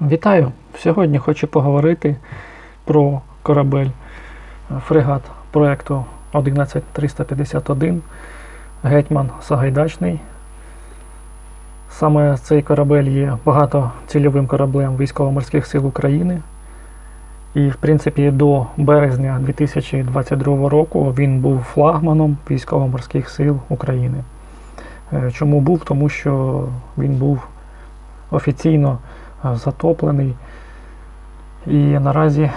Вітаю! Сьогодні хочу поговорити про корабель е, фрегат проєкту 11351 Гетьман Сагайдачний. Саме цей корабель є багатоцільовим кораблем Військово-морських сил України. І, в принципі, до березня 2022 року він був флагманом Військово-морських сил України. Е, Чому був? Тому що він був офіційно затоплений і наразі е,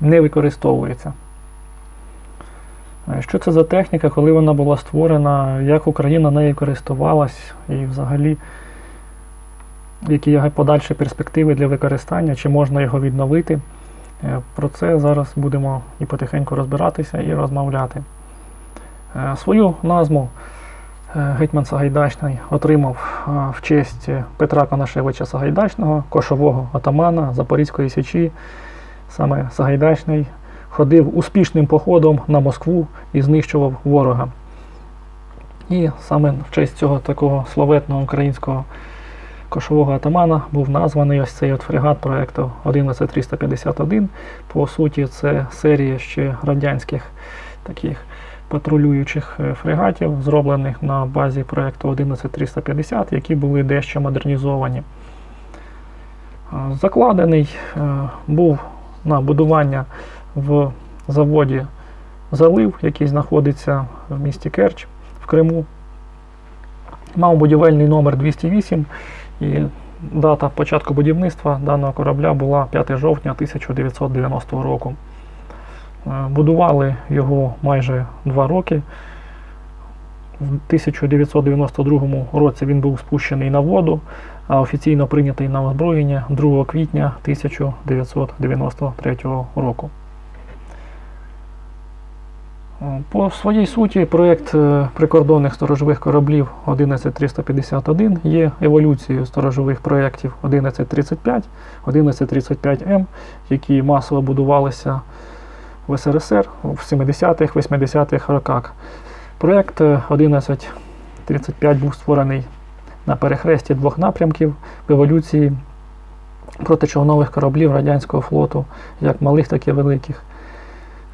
не використовується. Е, Що це за техніка, коли вона була створена, як Україна нею користувалась і взагалі які є подальші перспективи для використання, чи можна його відновити. Е, Про це зараз будемо і потихеньку розбиратися і розмовляти. Е, Свою назву е, Гетьман Сагайдачний отримав е, в честь Петра Конашевича Сагайдачного, кошового атамана Запорізької січі. Саме Сагайдачний ходив успішним походом на Москву і знищував ворога. І саме в честь цього такого славетного українського кошового атамана був названий ось цей от фрегат проєкту 11351. По суті, це серія ще радянських таких патрулюючих е, фрегатів, зроблених на базі проєкту 11350, які були дещо модернізовані. Закладений е, був на будування в заводі Залив, який знаходиться в місті Керч в Криму. Мав будівельний номер 208 і дата початку будівництва даного корабля була 5 жовтня 1990 року. Е, Будували його майже 2 роки. В 1992 році він був спущений на воду, а офіційно прийнятий на озброєння 2 квітня 1993 року. Е, По своїй суті, проєкт е, прикордонних сторожових кораблів 11351 є еволюцією сторожових проєктів 1135, 1135М, які масово будувалися в СРСР в 70-х, 80-х роках. Проєкт е, 1135 був створений на перехресті двох напрямків в еволюції протичовнових кораблів радянського флоту, як малих, так і великих.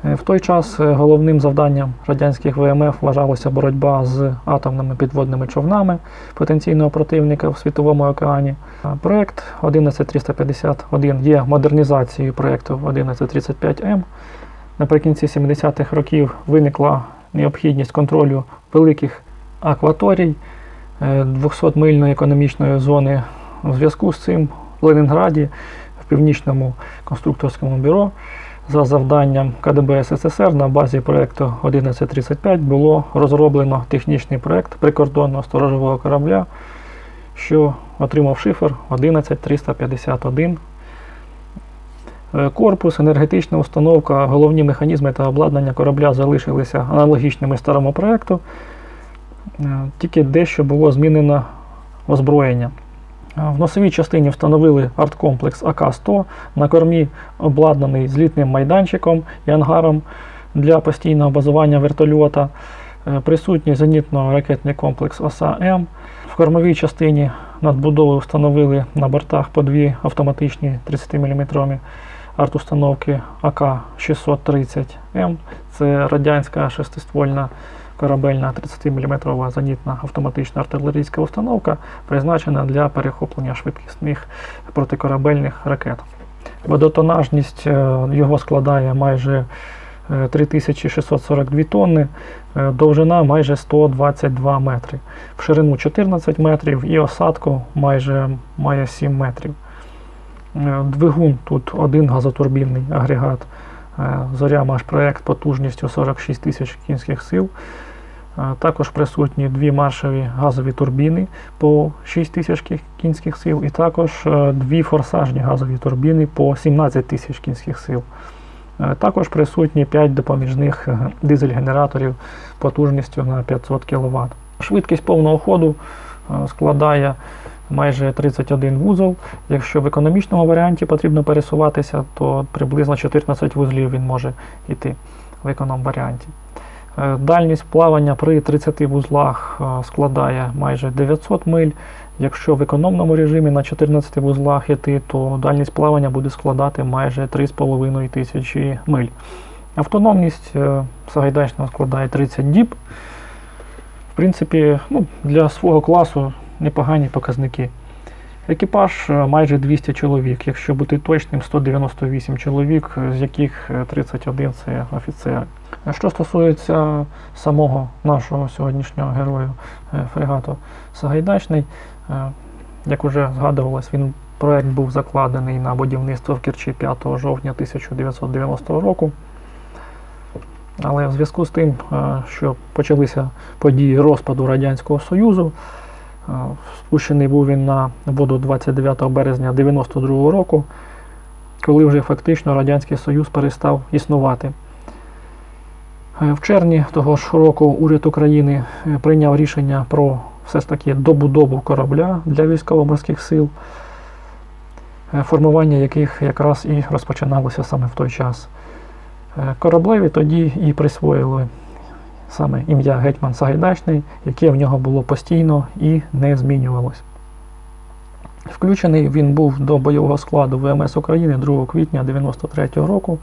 Е, В той час е, головним завданням радянських ВМФ вважалася боротьба з атомними підводними човнами потенційного противника в світовому океані. А Проект 11351 є модернізацією проєкту 1135М. Наприкінці 70-х років виникла необхідність контролю великих акваторій 200-мильної економічної зони. У зв'язку з цим в Ленінграді в Північному конструкторському бюро за завданням КДБ СССР на базі проєкту 1135 було розроблено технічний проєкт прикордонного сторожового корабля, що отримав шифр 11351. Е, Корпус, енергетична установка, головні механізми та обладнання корабля залишилися аналогічними старому проєкту, Е, тільки дещо було змінено озброєння. Е, В носовій частині встановили арткомплекс АК-100, на кормі обладнаний злітним майданчиком і ангаром для постійного базування вертольота. Присутній зенітно-ракетний комплекс ОСА-М. В кормовій частині надбудови встановили на бортах по дві автоматичні 30-мм артустановки АК-630М. Це радянська шестиствольна корабельна 30-мм зенітна автоматична артилерійська установка, призначена для перехоплення швидкісних протикорабельних ракет. Водотонажність е, його складає майже е, 3642 тонни, е, довжина майже 122 метри, в ширину 14 метрів і осадку майже має 7 метрів. Е, Двигун тут один газотурбінний агрегат. Е, Зоря Маш проект потужністю 46 тисяч кінських сил. Е, Також присутні дві маршові газові турбіни по 6 тисяч кінських сил, і також дві форсажні газові турбіни по 17 тисяч кінських сил. Також присутні 5 допоміжних дизель-генераторів потужністю на 500 кВт. Швидкість повного ходу складає майже 31 вузол. Якщо в економічному варіанті потрібно пересуватися, то приблизно 14 вузлів він може йти в економ варіанті. Е, Дальність плавання при 30 вузлах е, складає майже 900 миль. Якщо в економному режимі на 14 вузлах іти, то дальність плавання буде складати майже 3,5 тисячі миль. Автономність е, Сагайдачного складає 30 діб. В принципі, ну, для свого класу непогані показники. Екіпаж е, майже 200 чоловік, якщо бути точним, 198 чоловік, е, з яких е, 31 це офіцери. Що стосується самого нашого сьогоднішнього героя е, фрегату Сагайдачний, е, як вже згадувалось, він проект був закладений на будівництво в Керчі 5 жовтня 1990 року. Але в зв'язку з тим, е, що почалися події розпаду Радянського Союзу, е, спущений був він на воду 29 березня 1992 року, коли вже фактично Радянський Союз перестав існувати. Е, В червні того ж року уряд України е, прийняв рішення про все ж таки добудову корабля для військово-морських сил, е, формування яких якраз і розпочиналося саме в той час. Кораблеві тоді і присвоїли саме ім'я Гетьман Сагайдачний, яке в нього було постійно і не змінювалось. Включений він був до бойового складу ВМС України 2 квітня 1993 року.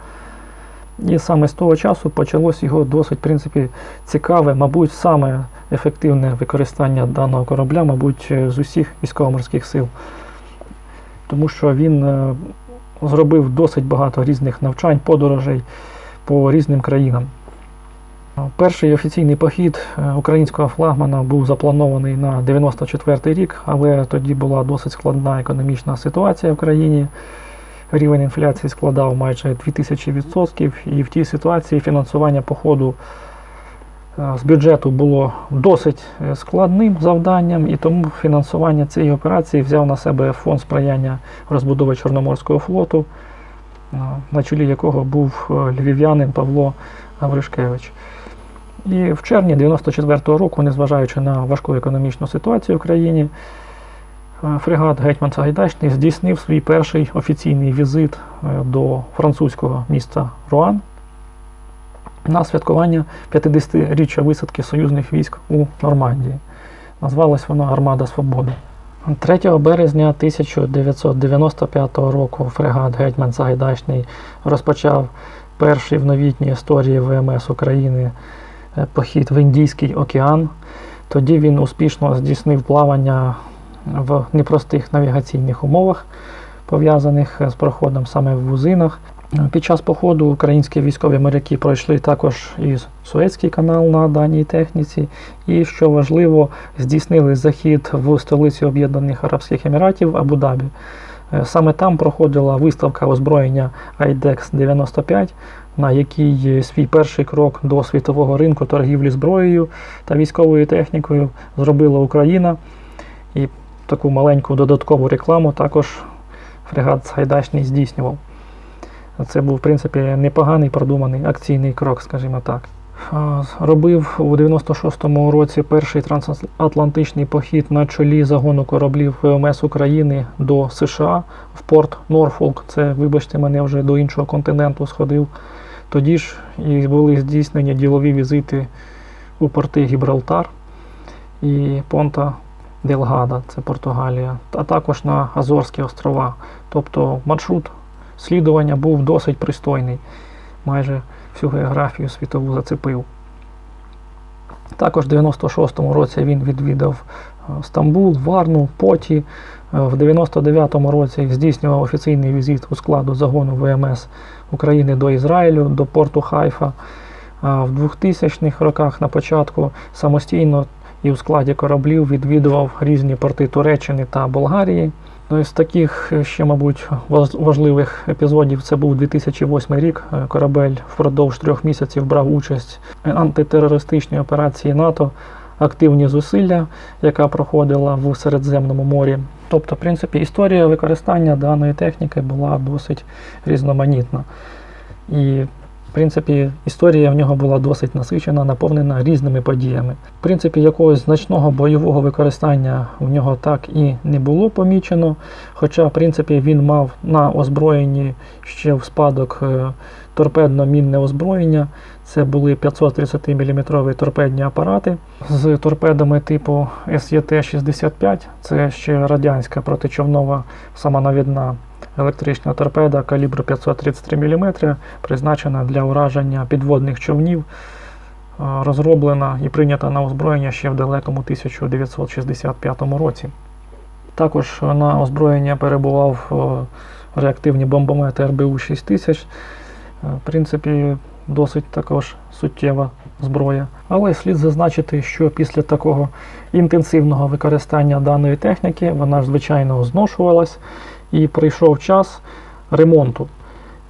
І саме з того часу почалось його досить в принципі, цікаве, мабуть, саме ефективне використання даного корабля, мабуть, з усіх військово-морських сил. Тому що він е, зробив досить багато різних навчань, подорожей по різним країнам. Перший офіційний похід е, українського флагмана був запланований на 94 рік, але тоді була досить складна економічна ситуація в країні. Рівень інфляції складав майже 2000%, і в тій ситуації фінансування походу е, з бюджету було досить е, складним завданням, і тому фінансування цієї операції взяв на себе фонд сприяння розбудови Чорноморського флоту, на чолі якого був львів'янин Павло Гавришкевич. І в червні 94-го року, незважаючи на важку економічну ситуацію в країні, е, фрегат Гетьман Сагайдачний здійснив свій перший офіційний візит е, до французького міста Руан на святкування 50-річчя висадки союзних військ у Нормандії. Назвалась вона Армада Свободи. 3 березня 1995 року фрегат Гетьман Сагайдачний розпочав перший в новітній історії ВМС України похід в Індійський океан. Тоді він успішно здійснив плавання в непростих навігаційних умовах, пов'язаних з проходом саме в вузинах. Під час походу українські військові моряки пройшли також і Суецький канал на даній техніці, і, що важливо, здійснили захід в столицю Об'єднаних Арабських Еміратів Абу-Дабі. Е, Саме там проходила виставка озброєння IDEX 95, на якій свій перший крок до світового ринку торгівлі зброєю та військовою технікою зробила Україна. І таку маленьку додаткову рекламу також фрегат Сайдачний здійснював. Це був, в принципі, непоганий продуманий акційний крок, скажімо так. Робив у 96-му році перший трансатлантичний похід на чолі загону кораблів ВМС України до США в порт Норфолк. Це, вибачте, мене вже до іншого континенту сходив. Тоді ж і були здійснені ділові візити у порти Гібралтар і Понта Делгада, це Португалія, а також на Азорські острова. Тобто маршрут слідування був досить пристойний. Майже всю географію світову зацепив. Також в 96-му році він відвідав е, Стамбул, Варну, Поті. Е, В 99-му році здійснював офіційний візит у складу загону ВМС України до Ізраїлю, до порту Хайфа. А в 2000-х роках на початку самостійно і у складі кораблів відвідував різні порти Туреччини та Болгарії. Ну, з таких е, ще, мабуть, важливих епізодів це був 2008 рік. Е, Корабель впродовж трьох місяців брав участь в антитерористичній операції НАТО, активні зусилля, яка проходила в Середземному морі. Тобто, в принципі, історія використання даної техніки була досить різноманітна. І принципі, історія в нього була досить насичена, наповнена різними подіями. В принципі, якогось значного бойового використання в нього так і не було помічено. Хоча, в принципі, він мав на озброєнні ще в спадок е, торпедно-мінне озброєння. Це були 530 мм торпедні апарати з торпедами типу СЄТ-65. Це ще радянська протичовнова самонавідна електрична торпеда калібру 533 мм, призначена для ураження підводних човнів, е, розроблена і прийнята на озброєння ще в далекому 1965 році. Також на озброєння перебував е, реактивні бомбомети РБУ 6000. Е, В принципі, досить також суттєва зброя. Але слід зазначити, що після такого інтенсивного використання даної техніки вона ж звичайно зношувалась і прийшов час ремонту.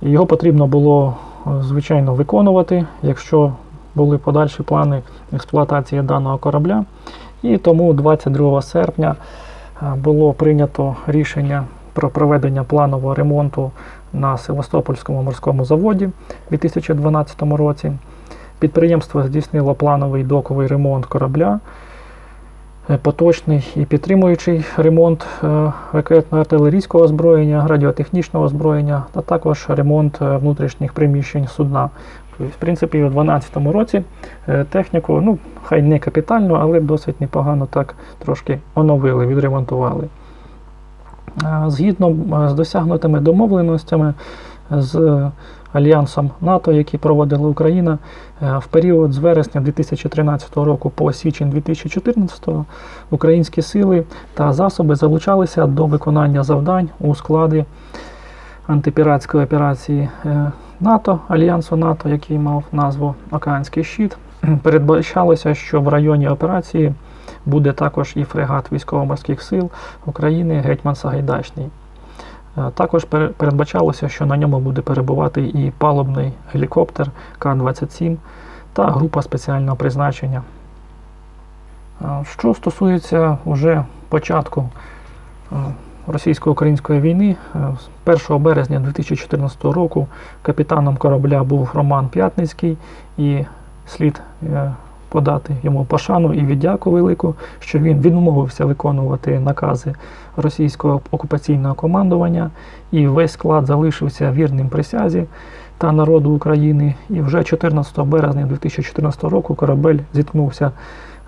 Його потрібно було е, звичайно виконувати, якщо були подальші плани експлуатації даного корабля. І тому 22 серпня е, було прийнято рішення про проведення планового ремонту на Севастопольському морському заводі у 2012 році. Підприємство здійснило плановий доковий ремонт корабля, поточний і підтримуючий ремонт е, ракетно-артилерійського озброєння, радіотехнічного озброєння, та також ремонт е, внутрішніх приміщень судна. В принципі, у 2012 році е, техніку, ну, хай не капітально, але досить непогано так трошки оновили, відремонтували. Е, Згідно е, з досягнутими домовленостями з Альянсом НАТО, які проводила Україна, е, в період з вересня 2013 року по січень 2014 українські сили та засоби залучалися до виконання завдань у складі антипіратської операції е, НАТО, Альянсу НАТО, який мав назву Океанський щит. Передбачалося, що в районі операції буде також і фрегат військово-морських сил України Гетьман Сагайдачний. Також передбачалося, що на ньому буде перебувати і палубний гелікоптер К-27 та група спеціального призначення. Що стосується уже початку російсько-української війни, е, з 1 березня 2014 року капітаном корабля був Роман П'ятницький, і слід е, подати йому пошану і віддяку велику, що він відмовився виконувати накази російського окупаційного командування, і весь склад залишився вірним присязі та народу України. І вже 14 березня 2014 року корабель зіткнувся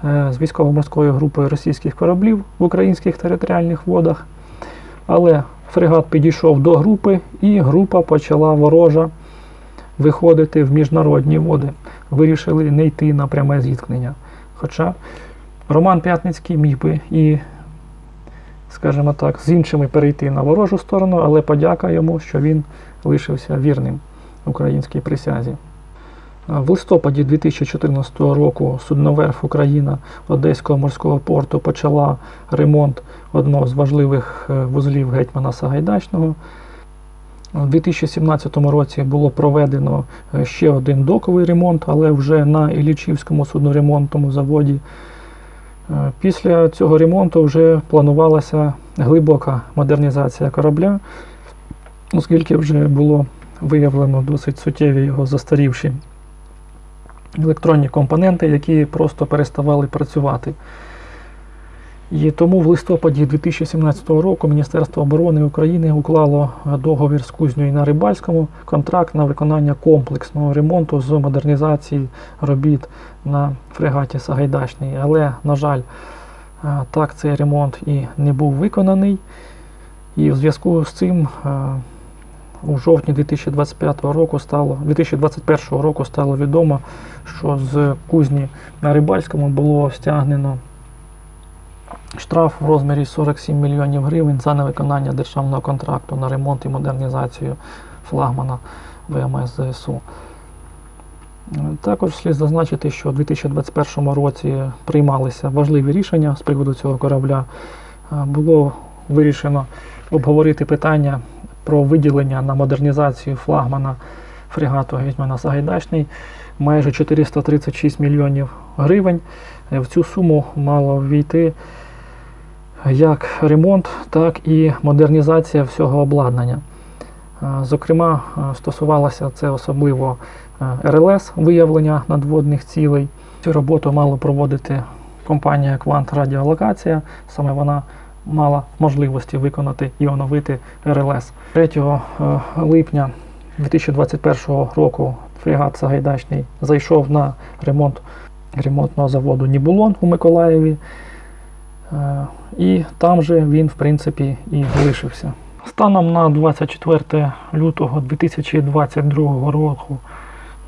е, з військово-морською групою російських кораблів в українських територіальних водах. Але фрегат підійшов до групи, і група почала ворожа виходити в міжнародні води. Вирішили не йти на пряме зіткнення. Хоча Роман П'ятницький міг би і, скажімо так, з іншими перейти на ворожу сторону, але подяка йому, що він лишився вірним українській присязі. В листопаді 2014 року судноверф Україна Одеського морського порту почала ремонт одного з важливих е, вузлів гетьмана Сагайдачного. У 2017 році було проведено е, ще один доковий ремонт, але вже на Іллічівському судноремонтному заводі. Е, Після цього ремонту вже планувалася глибока модернізація корабля, оскільки вже було виявлено досить суттєві його застарівші електронні компоненти, які просто переставали працювати. І тому в листопаді 2017 року Міністерство оборони України уклало договір з кузнею на Рибальському контракт на виконання комплексного ремонту з модернізації робіт на фрегаті Сагайдачний. Але, на жаль, е, так цей ремонт і не був виконаний. І в зв'язку з цим е, у жовтні 2025 року стало 2021 року стало відомо, що з кузні на Рибальському було стягнено штраф в розмірі 47 мільйонів гривень за невиконання державного контракту на ремонт і модернізацію флагмана ВМС ЗСУ. Також слід зазначити, що у 2021 році приймалися важливі рішення з приводу цього корабля. Е, Було вирішено обговорити питання про виділення на модернізацію флагмана фрегату Гетьмана Сагайдачний майже 436 мільйонів гривень. Е, В цю суму мало ввійти як ремонт, так і модернізація всього обладнання. Зокрема, стосувалося це особливо РЛС виявлення надводних цілей. Цю роботу мала проводити компанія Квант Радіолокація. Саме вона мала можливості виконати і оновити РЛС. 3 е, липня 2021 року фрегат Сагайдачний зайшов на ремонт ремонтного заводу Нібулон у Миколаєві. Е, І там же він, в принципі, і лишився. Станом на 24 лютого 2022 року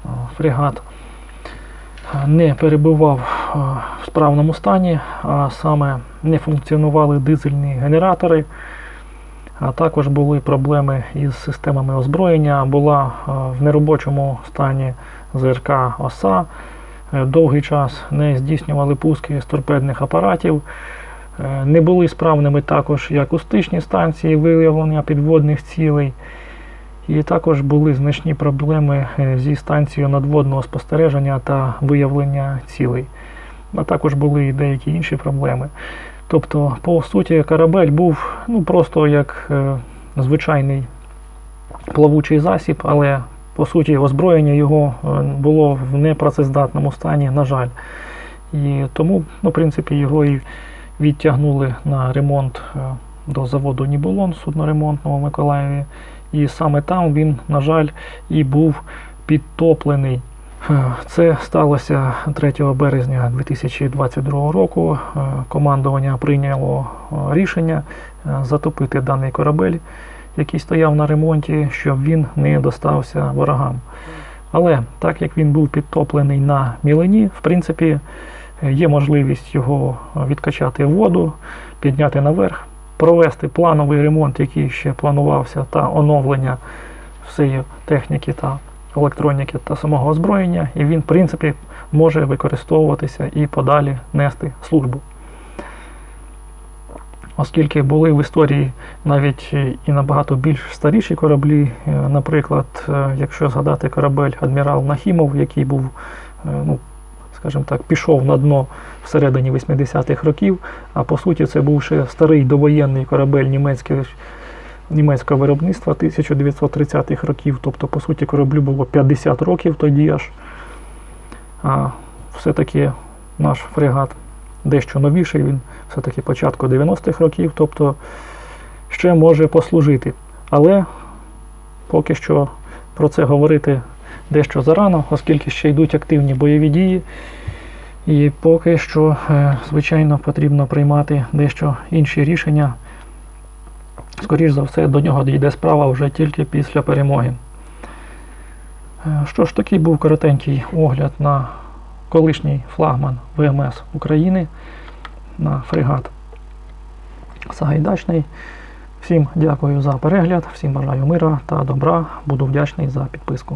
е, фрегат е, не перебував в справному стані, а саме не функціонували дизельні генератори, а також були проблеми із системами озброєння, була в неробочому стані ЗРК ОСА. Довгий час не здійснювали пуски з торпедних апаратів. Е, Не були справними також і акустичні станції виявлення підводних цілей. І також були значні проблеми е, зі станцією надводного спостереження та виявлення цілей. А також були і деякі інші проблеми. Тобто, по суті, корабель був ну, просто як е, звичайний плавучий засіб, але по суті озброєння його е, було в непрацездатному стані, на жаль. І тому, ну, в принципі, його і відтягнули на ремонт е, до заводу Нібулон судноремонтного в Миколаєві. І саме там він, на жаль, і був підтоплений. Е, Це сталося 3 березня 2022 року. Е, Командування прийняло рішення затопити даний корабель, який стояв на ремонті, щоб він не достався ворогам. Але так як він був підтоплений на мілені, в принципі, є можливість його е, відкачати в воду, підняти наверх, провести плановий ремонт, який ще планувався, та оновлення всієї техніки та електроніки та самого озброєння, і він, в принципі, може використовуватися і подалі нести службу. Оскільки були в історії навіть е, і набагато більш старіші кораблі, е, наприклад, е, якщо згадати корабель Адмірал Нахімов, який був, е, ну, скажімо так, пішов на дно всередині 80-х років, а по суті це був ще старий довоєнний корабель німецький, німецького виробництва 1930-х років, тобто, по суті, кораблю було 50 років тоді аж. А все-таки наш фрегат дещо новіший, він все-таки початку 90-х років, тобто ще може послужити. Але поки що про це говорити дещо зарано, оскільки ще йдуть активні бойові дії. І поки що, е, звичайно, потрібно приймати дещо інші рішення. Скоріш за все, до нього дійде справа вже тільки після перемоги. Е, Що ж, такий був коротенький огляд на колишній флагман ВМС України на фрегат Сагайдачний. Всім дякую за перегляд, всім бажаю мира та добра. Буду вдячний за підписку.